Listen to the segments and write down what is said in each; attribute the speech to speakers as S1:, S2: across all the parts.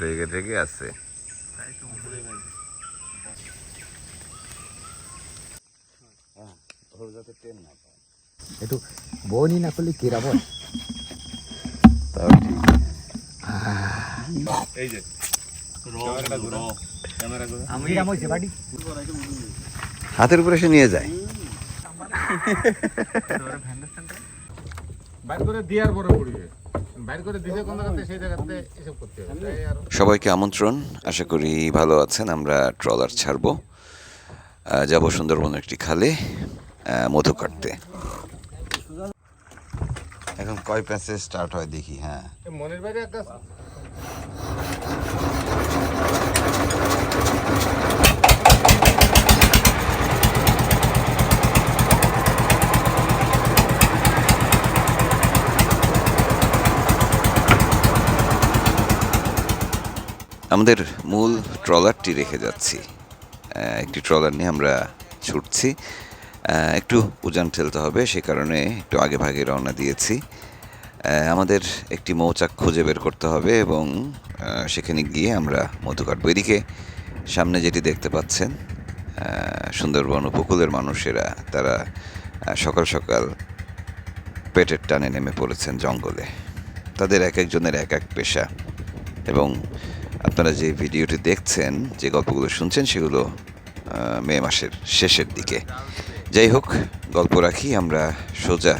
S1: রেগে রেগে আছে।
S2: একটু বনি না করলে কেরা বল
S1: তাও ঠিক।
S2: আমি এরম
S1: হাতের উপরে সে নিয়ে যায়।
S3: করে দেওয়ার পরে পড়বে।
S1: সবাইকে আমন্ত্রণ। আশা করি ভালো আছেন আমরা ট্রলার ছাড়বো। যাব সুন্দরবন একটি খালে আহ, মধু কাটতে। এখন কয় প্যাসে স্টার্ট হয় দেখি হ্যাঁ।
S3: মনের বাইরে একটা
S1: আমাদের মূল ট্রলারটি রেখে যাচ্ছি। একটি ট্রলার নিয়ে আমরা ছুটছি। একটু উজান ঠেলতে হবে, সে কারণে একটু আগে ভাগে রওনা দিয়েছি। আমাদের একটি মৌচাক খুঁজে বের করতে হবে এবং সেখানে গিয়ে আমরা মধু কাটবো এদিকে সামনে যেটি দেখতে পাচ্ছেন সুন্দরবন উপকূলের মানুষেরা, তারা সকাল সকাল পেটের টানে নেমে পড়েছেন জঙ্গলে। তাদের এক একজনের এক এক পেশা এবং আপনারা যে ভিডিওটি দেখছেন, যে গল্পগুলো শুনছেন, সেগুলো মে মাসের শেষের দিকে। যাই হোক, গল্প রাখি, আমরা সোজা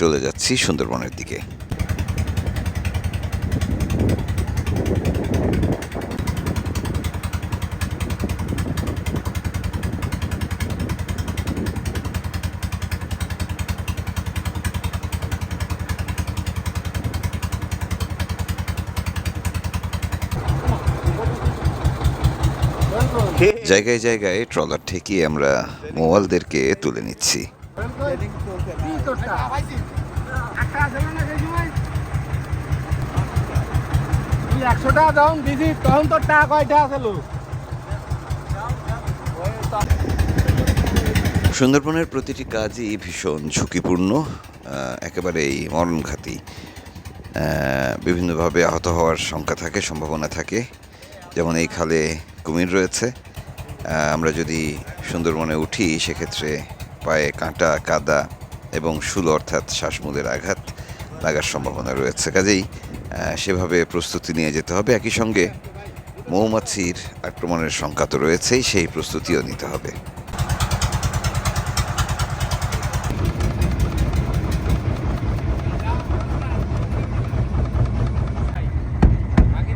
S1: চলে যাচ্ছি সুন্দরবনের দিকে। জায়গায় জায়গায় ট্রলার ঠেকিয়ে আমরা মোয়ালদেরকে তুলে নিচ্ছি। সুন্দরবনের প্রতিটি কাজই ভীষণ ঝুঁকিপূর্ণ একেবারেই মরণঘাতী। বিভিন্নভাবে আহত হওয়ার শঙ্কা থাকে, সম্ভাবনা থাকে। যেমন এই খালে কুমির রয়েছে। আমরা যদি সুন্দরবনে উঠি সেক্ষেত্রে পায়ে কাঁটা কাদা এবং শুল অর্থাৎ শ্বাসমূলের আঘাত লাগার সম্ভাবনা রয়েছে। কাজেই সেভাবে প্রস্তুতি নিয়ে যেতে হবে। একই সঙ্গে মৌমাছির আক্রমণের সংখ্যা তো রয়েছেই সেই প্রস্তুতিও নিতে হবে।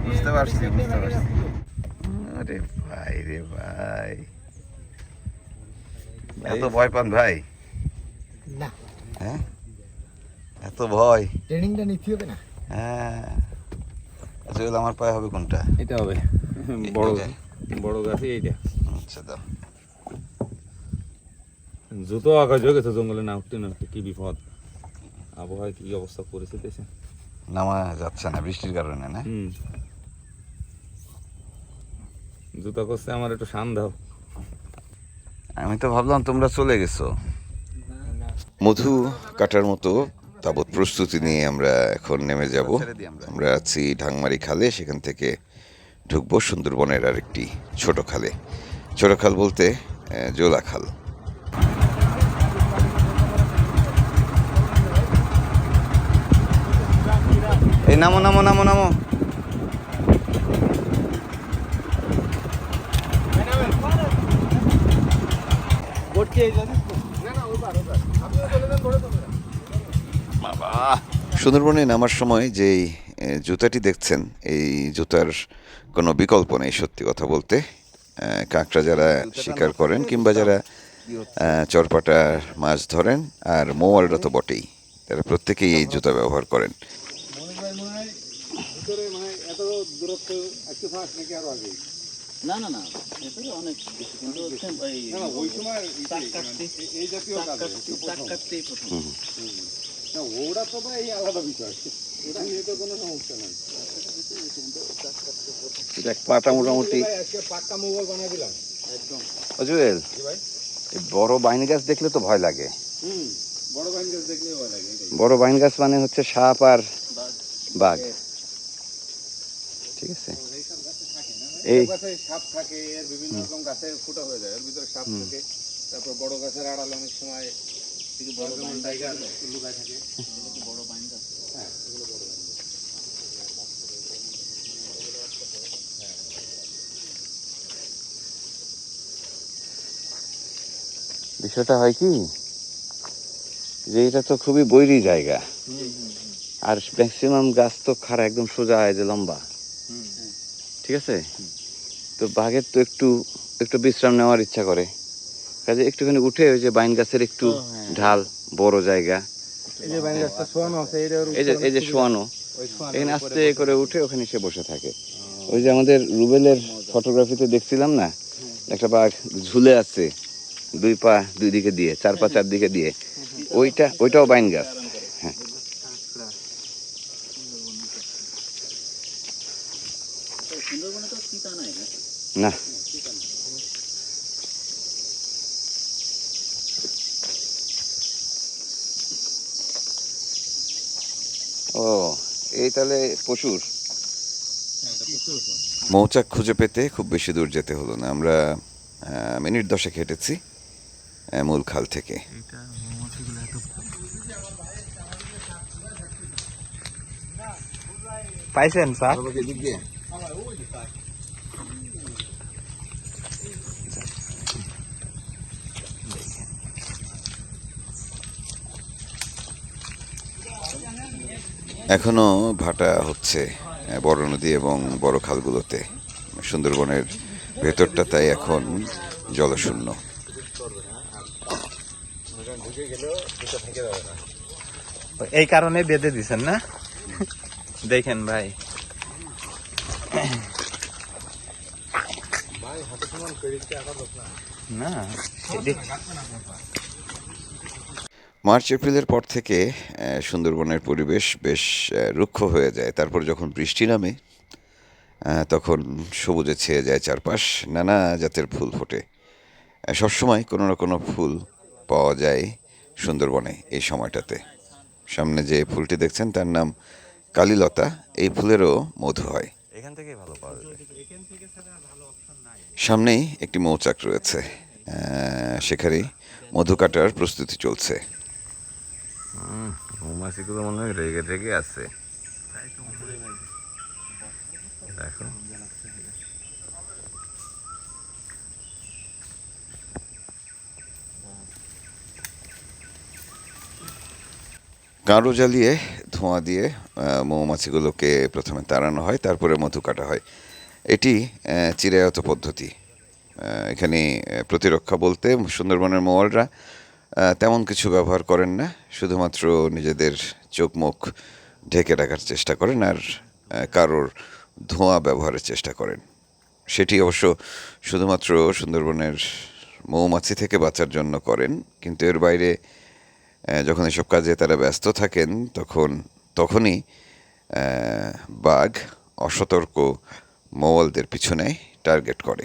S1: বুঝতে পারছি বুঝতে পারছি আরে ভাই রে ভাই এত ভয় পান ভাই?
S2: না।
S1: হ্যাঁ? এত ভয়?
S2: ট্রেনিংটা নিতে হবে না।
S1: হ্যাঁ। আচ্ছা আমার পায়ে হবে কোনটা?
S3: এটা হবে।
S1: বড়
S3: বড় গাছই এইটা।
S1: আচ্ছা দাও।
S3: জুতো আকাশ হয়ে গেছে জঙ্গলে না উঠতে না উঠতে কি বিপদ? আবহাওয়া কি অবস্থা পরিস্থিতি
S1: নামা যাচ্ছে না বৃষ্টির কারণে না?
S3: জুতা করছে আমার একটু শান দাও।
S1: আমি তো ভাবলাম তোমরা চলে গেছো। মধু কাটার মতো তাবৎ প্রস্তুতি নিয়ে আমরা এখন নেমে যাব। আমরা। আছি ঢাংমারি খালে সেখান থেকে ঢুকবো সুন্দরবনের আরেকটি ছোট খালে। ছোট খাল বলতে জোলা খাল। এই নামো নামো নামো নামো। সুন্দরবনে নামার সময় যেই জুতাটি দেখছেন এই জুতার কোনো বিকল্প নেই সত্যি কথা বলতে। কাঁকড়া যারা শিকার করেন কিংবা যারা চরপাটা মাছ ধরেন আর মোয়ালরা তো বটেই। তারা প্রত্যেকেই এই জুতা ব্যবহার করেন।
S4: না না না অনেক বেশি। কিন্তু ওই কাটতেই প্রথম।
S3: ওটা তো ভাই আলাদা বিষয়। ওটা নিয়ে তো কোনো সমস্যা নাই।
S1: দেখ পাটা মোটামুটি।
S3: পাক্কা মোবাইল বানাই দিলাম।
S4: একদম।
S1: অজুয়েল এই বড় বাইন গাছ দেখলে তো ভয় লাগে। বড় বাইন গাছ মানে হচ্ছে সাপ আর বাঘ। ঠিক আছে? এই
S3: সাপ থাকে এর বিভিন্ন রকম গাছে ফুটা হয়ে যায় এর ভিতরে সাপ থাকে তারপর বড় গাছের আড়াল অনেক সময়
S4: বড়
S3: লুকায় থাকে।
S4: বড় বাইন গাছ
S1: বিষয়টা হয় কি? যে এটা তো খুবই বৈরী জায়গা। আর ম্যাক্সিমাম গাছ তো খাড়া একদম সোজা হয় যে লম্বা। ঠিক আছে? তো বাঘের তো একটু একটু বিশ্রাম নেওয়ার ইচ্ছা করে। কাজে একটুখানি উঠে ওই যে বাইন গাছের একটু ঢাল বড় জায়গা।
S3: এই যে শোয়ানো
S1: এখানে আস্তে করে উঠে ওখানে সে বসে থাকে। ওই যে আমাদের রুবেলের ফটোগ্রাফিতে দেখছিলাম না? একটা বাঘ ঝুলে আছে দুই পা দুই দিকে দিয়ে চার পা চারদিকে দিয়ে। ওইটা ওইটাও বাইন গাছ
S4: সুন্দরবনে তো চিতা নাই না।
S1: ও এই তাহলে পশুর? মৌচাক খুঁজে পেতে খুব বেশি দূর যেতে হলো না। আমরা আহ, মিনিট দশেক হেঁটেছি আহ, মূল খাল থেকে।
S2: পাইছেন স্যার?
S1: এখনও ভাটা হচ্ছে বড় নদী এবং বড় খালগুলোতে। সুন্দরবনের ভেতরটা তাই এখন জলশূন্য।
S2: এই কারণে বেঁধে দিছেন না? দেখেন ভাই। না
S1: মার্চ এপ্রিলের পর থেকে সুন্দরবনের পরিবেশ বেশ রুক্ষ হয়ে যায়। তারপর যখন বৃষ্টি নামে তখন সবুজে ছেয়ে যায় চারপাশ নানা জাতের ফুল ফোটে। সবসময় কোনো না কোনো ফুল পাওয়া যায় সুন্দরবনে এই সময়টাতে। সামনে যে ফুলটি দেখছেন তার নাম কালীলতা। এই ফুলেরও মধু হয়।
S2: এখান থেকে ভালো পাওয়া যাবে
S1: সামনেই একটি মৌচাক রয়েছে। সেখানেই মধু কাটার প্রস্তুতি চলছে।
S2: মৌমাছিগুলো মনে হয় রেগে রেগে আছে। দেখো।
S1: গাঁড়ো জ্বালিয়ে ধোঁয়া দিয়ে মৌমাছিগুলোকে প্রথমে তাড়ানো হয়, তারপরে মধু কাটা হয়। এটি চিরায়ত পদ্ধতি। এখানে প্রতিরক্ষা বলতে সুন্দরবনের মৌয়ালরা তেমন কিছু ব্যবহার করেন না, শুধুমাত্র নিজেদের চোখ মুখ ঢেকে রাখার চেষ্টা করেন আর কারোর ধোঁয়া ব্যবহারের চেষ্টা করেন। সেটি অবশ্য শুধুমাত্র সুন্দরবনের মৌমাছি থেকে বাঁচার জন্য করেন, কিন্তু এর বাইরে যখন এসব কাজে তারা ব্যস্ত থাকেন, তখন, তখনই বাঘ অসতর্ক মৌয়ালদের পিছনে টার্গেট করে।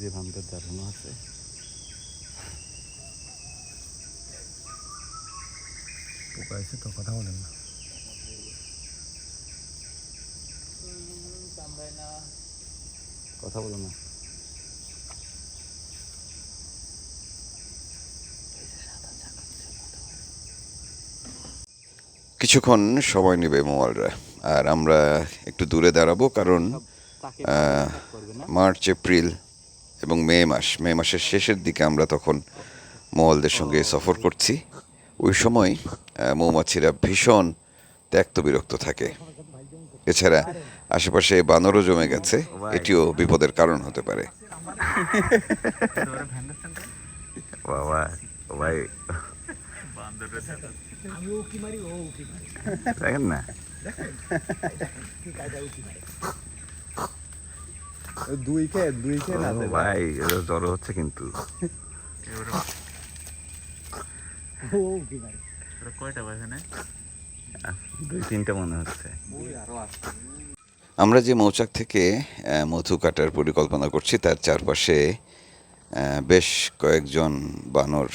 S2: যে ভামটা দাঁড়ানো আছে।
S3: পোকা এসে তো কথা বলেন না।
S2: কথা বলো না।
S1: কিছুক্ষণ সময় নেবে মোয়ালরা আর আমরা একটু দূরে দাঁড়াবো কারণ আহ, মার্চ এপ্রিল এবং মে মাস, মে মাসের শেষের দিকে আমরা তখন মোয়ালদের সঙ্গে সফর করছি। ওই সময় মৌমাছিরা ভীষণ ত্যক্ত বিরক্ত থাকে। এছাড়া আশেপাশে বানরও জমে গেছে। এটিও বিপদের কারণ হতে পারে। না?
S2: দুই কে দুই কে না
S1: ভাই এটা জ্বর হচ্ছে কিন্তু।
S4: কয়টা ভাই এখানে?
S1: দুই তিনটা মনে হচ্ছে। আমরা যে মৌচাক থেকে মধু কাটার পরিকল্পনা করছি তার চারপাশে বেশ কয়েকজন বানর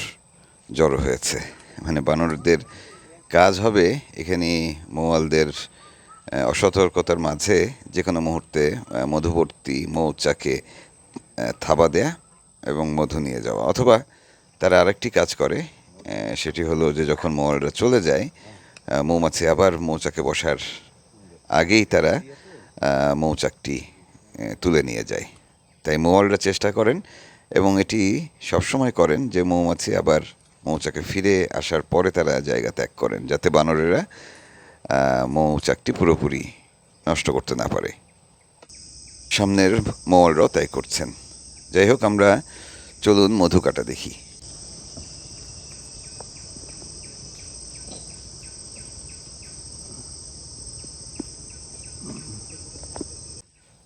S1: জড়ো হয়েছে। মানে বানরদের কাজ হবে এখানে মৌয়ালদের অসতর্কতার মাঝে যে কোনো মুহূর্তে মধুবর্তী, মৌচাকে থাবা দেয়া এবং মধু নিয়ে যাওয়া অথবা তারা আরেকটি কাজ করে সেটি হলো যে যখন মৌয়ালরা চলে যায় মৌমাছি আবার মৌচাকে বসার আগেই তারা মৌচাকটি তুলে নিয়ে যায়। তাই মৌয়ালরা চেষ্টা করেন এবং এটি সবসময় করেন যে মৌমাছি আবার মৌচাকে ফিরে আসার পরে তারা জায়গা ত্যাগ করেন, যাতে বানরেরা মৌচাকটি পুরোপুরি নষ্ট করতে না পারে। সামনের মৌয়ালরাও তাই করছেন। যাই হোক, আমরা চলুন মধু কাটা দেখি।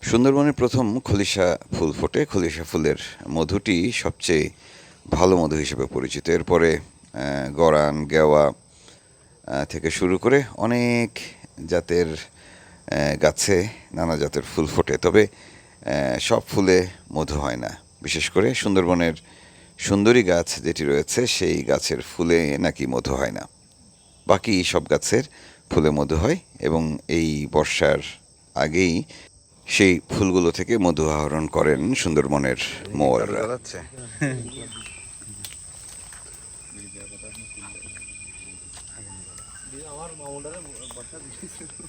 S1: সুন্দরবনের প্রথম খলিশা ফুল ফোটে। খলিশা ফুলের মধুটি সবচেয়ে ভালো মধু হিসেবে পরিচিত। এরপরে গরান, গেওয়া থেকে শুরু করে অনেক জাতের গাছে নানা জাতের ফুল ফোটে। তবে সব ফুলে মধু হয় না। বিশেষ করে সুন্দরবনের সুন্দরী গাছ যেটি রয়েছে, সেই গাছের ফুলে নাকি মধু হয় না। বাকি সব গাছের ফুলে মধু হয় এবং এই বর্ষার আগেই সেই ফুলগুলো থেকে মধু আহরণ করেন সুন্দরবনের মোয়ালরা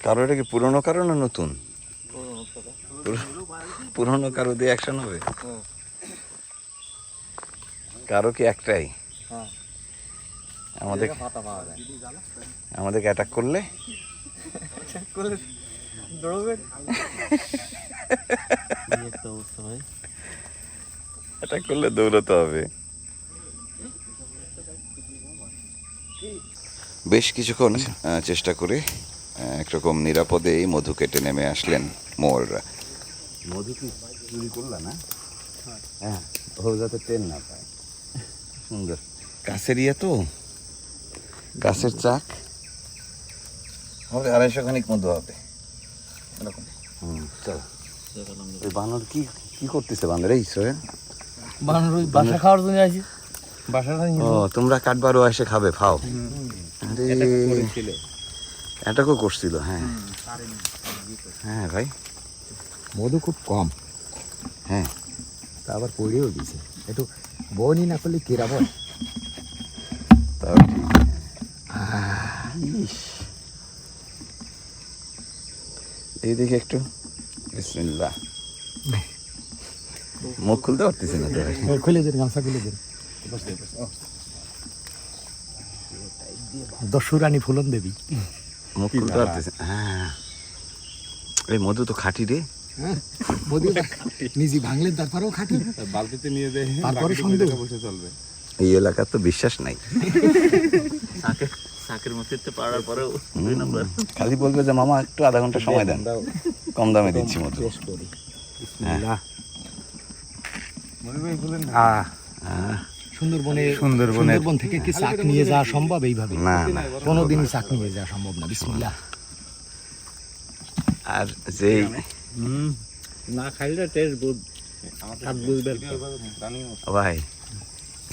S1: কারও এটা কি পুরনো কারও না নতুন? পুরনো কারও দিয়ে অ্যাকশন হবে কারও কি একটাই? আমাদের আমাদেরকে অ্যাটাক করলে? অ্যাটাক করলে দৌড়াতে হবে। বেশ কিছুক্ষণ আহ, চেষ্টা করে একরকম নিরাপদে এই মধু কেটে নেমে আসলেন মোররা মধু কি চুরি করলা না? হ্যাঁ। ও যাতে তেল না পায়। সুন্দর। কাছের ইয়ে তো। গাছের চাক। হবে আড়াইশো খানিক মধু হবে। এরকম। হুম চলো। ওই বানর কি কি করতেছে বানর? এই সোহেল
S4: বানর ওই বাসা খাওয়ার জন্য আছে
S1: ও তোমরা কাঠবারও এসে খাবে খাও। এটাকেও করছিল হ্যাঁ। হ্যাঁ ভাই।
S5: মধু খুব কম।
S1: হ্যাঁ।
S5: তা আবার পড়েও দিছে। একটু বনি না করলে কেরা বল
S1: তাও ঠিক। এই দেখি একটু। বিসমিল্লাহ। মুখ খুলতে পারতেছি না তো ভাই।
S5: খুলে দেন গামছা খুলে দেন। দস্যুরানী ফুলন দেবী।
S1: মুখ খুলতে পারতেছি হ্যাঁ। এই মধু তো খাঁটি রে।
S5: মধু নিজে ভাঙলেন তারপরেও খাটি।
S3: বালতিতে নিয়ে দেয়
S5: তারপরে সন্দেহ।
S3: বসে চলবে।
S1: এই এলাকার তো বিশ্বাস নাই।
S4: শাকের শাকের মধ্যে পাড়ার পরেও দুই নম্বর।
S1: খালি বলবে যে মামা একটু আধা ঘণ্টা সময় দেন। কম দামে দিচ্ছি মধু।
S5: শেষ করি।
S1: হ্যাঁ।
S5: আহ, সুন্দরবনে সুন্দরবন থেকে কি চাক নিয়ে যাওয়া সম্ভব এইভাবে?
S1: না না
S5: কোনোদিনই চাক নিয়ে যাওয়া সম্ভব না। বিসমিল্লাহ।
S1: আর যেই
S4: না খাইলে টেস্ট বুঝ স্বাদ বুঝবেন।
S1: ভাই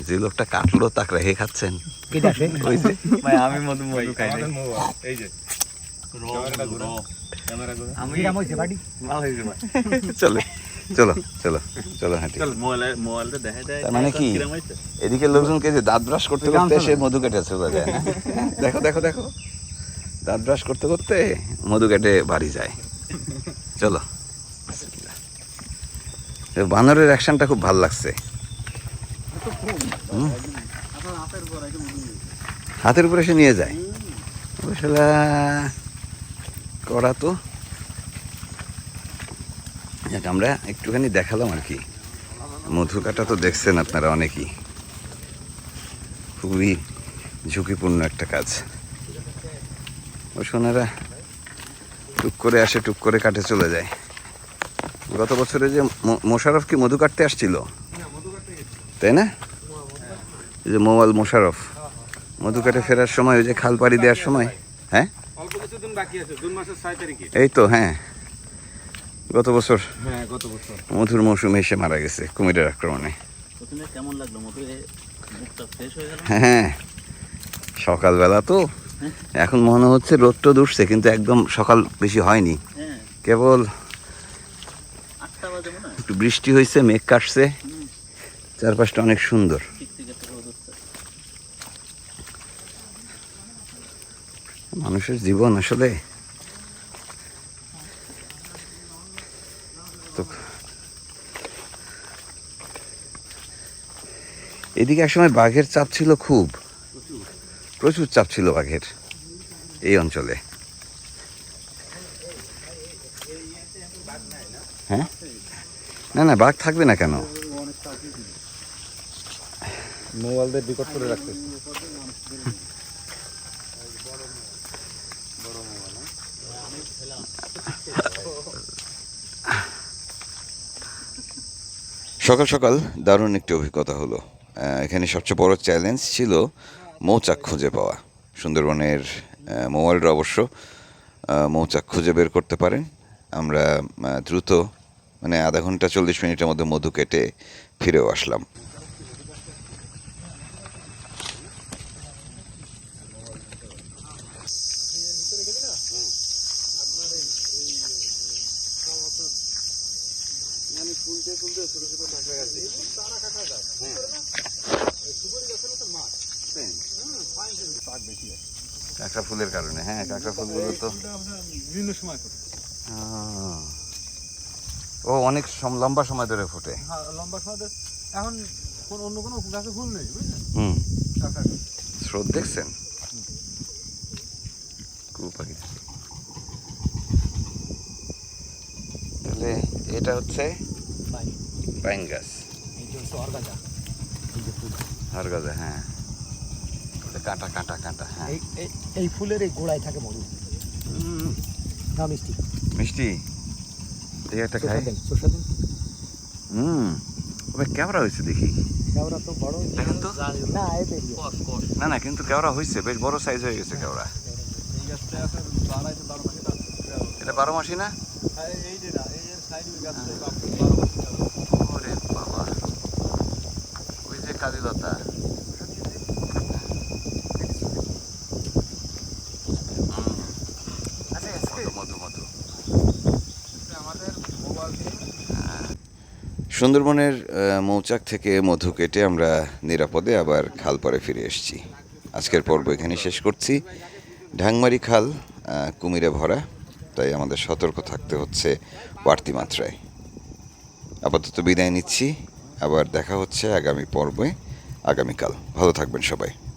S1: যে লোকটা কাটলো তাক রেখে খাচ্ছেন।
S5: এটা
S1: ওই যে।
S4: ভাই আমি মধু মধু খাই
S3: এই যে।
S4: আমি
S1: চলো। চলো চলো চলো তার মানে কি? এদিকে লোকজনকে যে দাঁত ব্রাশ করতে করতে সে মধু কেটে চলে যায় না? দেখো দেখো দেখো। দাঁত ব্রাশ করতে করতে মধু কেটে বাড়ি যায়। চলো। বানরের অ্যাকশনটা খুব ভালো লাগছে। হাতের উপরে সে নিয়ে যায়। ও শালা করা তো। যাক আমরা একটুখানি দেখালাম আর কি। মধু কাটা তো দেখছেন আপনারা অনেকেই। খুবই ঝুঁকিপূর্ণ একটা কাজ। ও সোনারা টুক করে আসে টুক করে কাটে চলে যায়। গত বছরে যে মোশারফ কি মধু কাটতে আসছিল? তাই না? এই যে মোয়াল মোশারফ মধু কাটে ফেরার সময় ওই যে খাল পাড়ি দেওয়ার সময় হ্যাঁ? এই তো হ্যাঁ। গত বছর?
S3: হ্যাঁ গত বছর।
S1: মধুর মৌসুমে এসে মারা গেছে কুমিরের আক্রমণে।
S4: প্রথমে কেমন লাগল? মতো মুখটা ফ্রেশ হয়ে গেল?
S1: হ্যাঁ সকালবেলা তো এখন মনে হচ্ছে রোদ টোদ উঠছে কিন্তু একদম সকাল বেশি হয়নি।
S4: হ্যাঁ।
S1: কেবল
S4: হয়।
S1: একটু বৃষ্টি হয়েছে মেঘ কাটছে। চারপাশটা অনেক সুন্দর। মানুষের জীবন আসলে এদিকে একসময় বাঘের চাপ ছিল খুব। প্রচুর চাপ ছিল বাঘের এই অঞ্চলে। হ্যাঁ? না না বাঘ থাকবে না কেন?
S3: মোবাইলদের বিকট করে রাখতে।
S1: সকাল সকাল দারুণ একটি অভিজ্ঞতা হলো। এখানে সবচেয়ে বড় চ্যালেঞ্জ ছিল মৌচাক খুঁজে পাওয়া। সুন্দরবনের মোবাইলরা অবশ্য মৌচাক খুঁজে বের করতে পারেন। আমরা দ্রুত মানে আধা ঘণ্টা চল্লিশ মিনিটের মধ্যে মধু কেটে ফিরেও আসলাম। কাঁকড়া ফুলের কারণে হ্যাঁ কাঁকড়া ফুলগুলো তো
S3: বিভিন্ন সময় ফোটে।
S1: ও অনেক লম্বা সময় ধরে ফোটে।
S3: হ্যাঁ লম্বা সময় ধরে- এখন কোন অন্য কোনো গাছে ফুল নেই বুঝলেন?
S1: হুম। স্রোত দেখছেন? পাখি। তাহলে এটা হচ্ছে পাইন গাছ হার হ্যাঁ। কাঁটা কাঁটা কাঁটা হ্যাঁ।
S5: এই ফুলের এই গোড়ায় থাকে মধু। না মিষ্টি।
S1: মিষ্টি? এই একটা খাই। হুম। তবে কেমরা হয়েছে দেখি।
S5: কেওড়া তো বড়।
S1: দেখেন তো?
S5: না
S1: না না কিন্তু কেওড়া হয়েছে বেশ বড় সাইজ হয়ে গেছে
S3: মাসে
S1: এটা বারো মাসি না?
S3: এই যে না এই
S1: কালীলতা। সুন্দরবনের মৌচাক থেকে মধু কেটে আমরা নিরাপদে আবার খাল পরে ফিরে এসেছি। আজকের পর্ব এখানে শেষ করছি। ঢাংমারি খাল কুমিরে ভরা, তাই আমাদের সতর্ক থাকতে হচ্ছে। বাড়তি মাত্রায়। আপাতত বিদায় নিচ্ছি। আবার দেখা হচ্ছে আগামী পর্বে। আগামীকাল। ভালো থাকবেন সবাই।